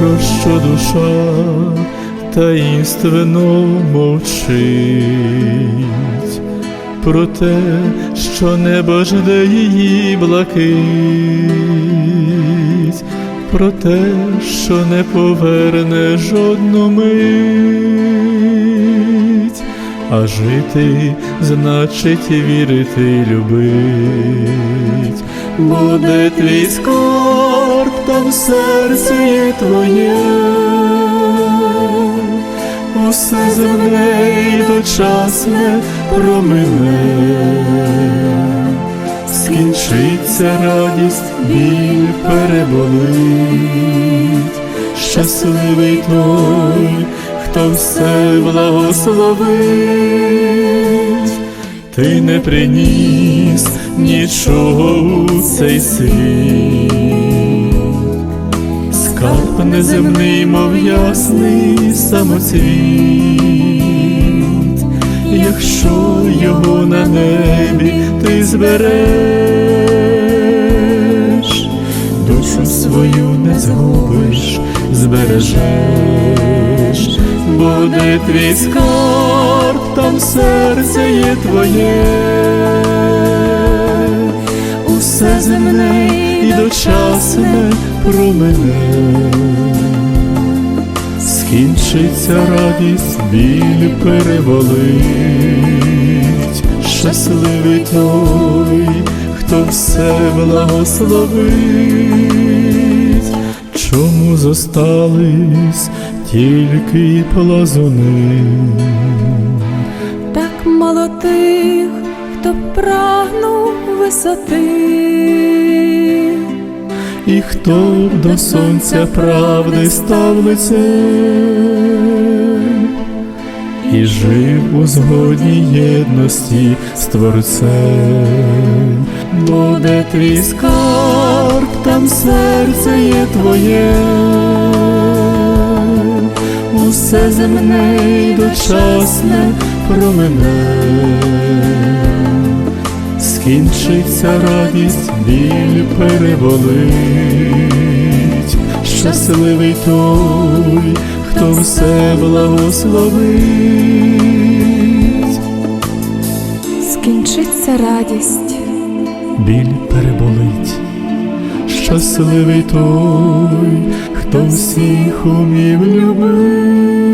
про що душа таїнственно мовчить, про те, що небо жде її блакить, про те, що не поверне жодну мить, а жити значить вірити й любить, буде твій скорб, там серце є твоє, усе земне й дочасне промине, скінчиться радість, біль переболить, щасливий той, хто все благословить, ти не приніс нічого у цей світ, скарб неземний, мов ясний самоцвіт, якщо його на небі ти збереш, душу свою не згубиш, збережеш, буде твій скарб, там серце є твоє, усе земне і дочасне промине, скінчиться радість, біль переболить, щасливий той, хто все благословить, чому зостались тільки плазуни. Так мало тих, хто прагнув висоти, І хто до сонця правди став лицем і жив у згодній єдності з Творцем, буде твій скарб, там серце є твоє, усе земне й дочасне промине скінчиться радість, біль переболить, щасливий той, хто все благословить, скінчиться радість, біль переболить, щасливий той, хто всіх умів любить.